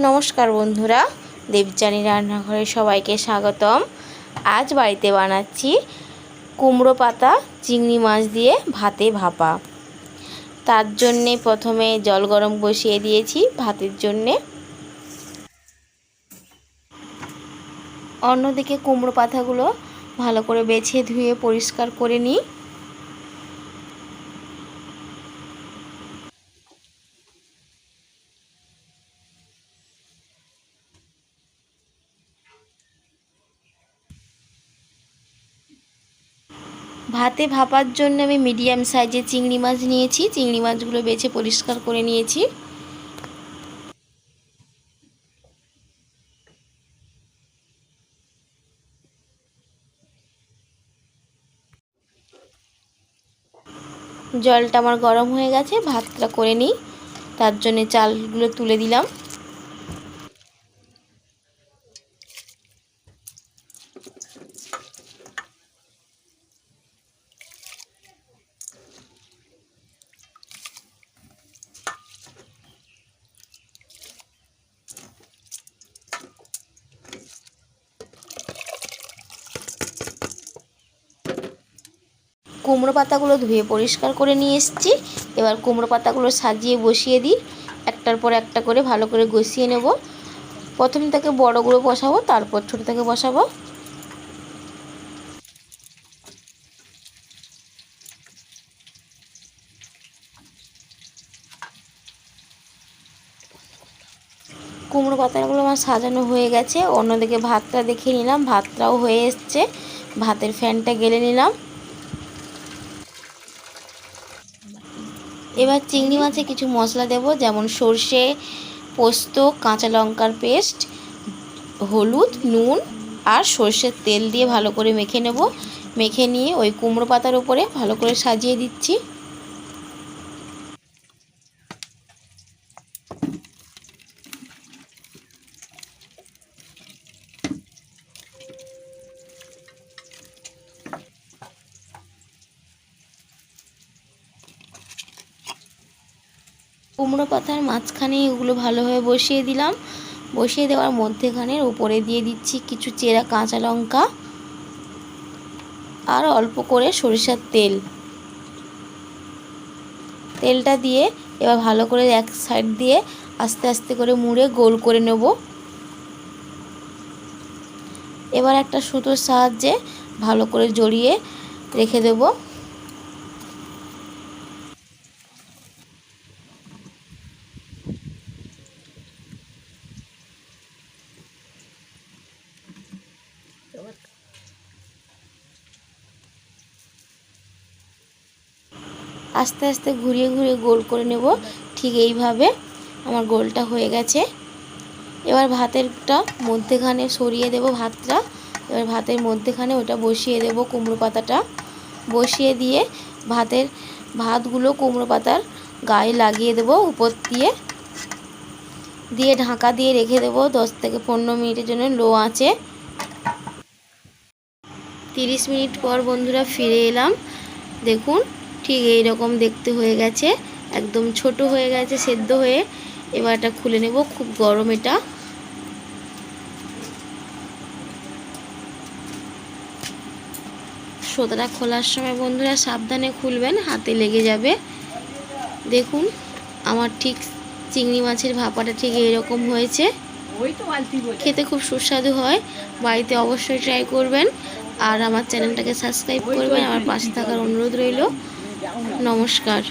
নমস্কার বন্ধুরা, দেবযানী রান্নাঘরে সবাইকে স্বাগতম। আজ বাড়িতে বানাচ্ছি কুমড়ো পাতা, চিংড়ি মাছ দিয়ে ভাতে ভাপা। তার জন্যে প্রথমে জল গরম বসিয়ে দিয়েছি ভাতের জন্যে। অন্যদিকে কুমড়ো পাতাগুলো ভালো করে বেছে ধুয়ে পরিষ্কার করে নিই। ভাতে ভাপার জন্য আমি মিডিয়াম সাইজের চিংড়ি মাছ নিয়েছি। চিংড়ি মাছগুলো বেছে পরিষ্কার করে নিয়েছি। জলটা আমার গরম হয়ে গেছে, ভাতটা করে নিই। তার জন্য চালগুলো তুলে দিলাম। কুমড়ো পাতাগুলো ধুয়ে পরিষ্কার করে নিয়ে এসেছি। এবার কুমড়ো পাতাগুলো সাজিয়ে বসিয়ে দিই। একটার পর একটা করে ভালো করে গসিয়ে নেব। প্রথম থেকে বড়গুলো বসাবো, তারপর ছোটো থেকে বসাবো। কুমড়ো পাতাগুলো আমার সাজানো হয়ে গেছে। অন্যদিকে ভাতটা দেখে নিলাম, ভাতটাও হয়ে এসছে। ভাতের ফ্যানটা গেলে নিলাম। এবার চিংড়ি মাছে কিছু মশলা দেব, যেমন সর্ষে, পোস্ত, কাঁচা লঙ্কার পেস্ট, হলুদ, নুন আর সর্ষের তেল দিয়ে ভালো করে মেখে নেব। মেখে নিয়ে ওই কুমড়ো পাতার উপরে ভালো করে সাজিয়ে দিচ্ছি। কুমড়ো পাতার মাঝখানে এগুলো ভালোভাবে বসিয়ে দিলাম। বসিয়ে দেওয়ার মধ্যেখানের উপরে দিয়ে দিচ্ছি কিছু চেরা কাঁচা লঙ্কা আর অল্প করে সরিষার তেল। তেলটা দিয়ে এবার ভালো করে এক সাইড দিয়ে আস্তে আস্তে করে মুড়ে গোল করে নেব। এবার একটা সুতোর সাহায্যে ভালো করে জড়িয়ে রেখে দেবো। আস্তে আস্তে ঘুরিয়ে ঘুরিয়ে গোল করে নেব। ঠিক এইভাবে আমার গোলটা হয়ে গেছে। এবার ভাতেরটা মধ্যেখানে সরিয়ে দেব ভাতটা। এবার ভাতের মধ্যেখানে ওটা বসিয়ে দেব কুমড়ো পাতাটা। বসিয়ে দিয়ে ভাতের ভাতগুলো কুমড়ো পাতার গায়ে লাগিয়ে দেব উপর দিয়ে। দিয়ে ঢাকা দিয়ে রেখে দেব দশ থেকে পনেরো মিনিটের জন্য লো আছে তিরিশ মিনিট পর বন্ধুরা ফিরে এলাম। দেখুন ঠিক এই রকম দেখতে হয়ে গেছে। একদম ছোট হয়ে গেছে সেদ্ধ হয়ে। এবার এটা খুলে নেব খুব গরম এটা। সোতাটা খোলার সময় বন্ধুরা সাবধানে খুলবেন হাতে লেগে যাবে। দেখুন আমার ঠিক চিংড়ি মাছের ভাপাটা ঠিক এরকম হয়েছে। খেতে খুব সুস্বাদু হয় বাড়িতে অবশ্যই ট্রাই করবেন। আর আমার চ্যানেলটাকে সাবস্ক্রাইব করবেন আমার পাশে থাকার অনুরোধ রইল। নমস্কার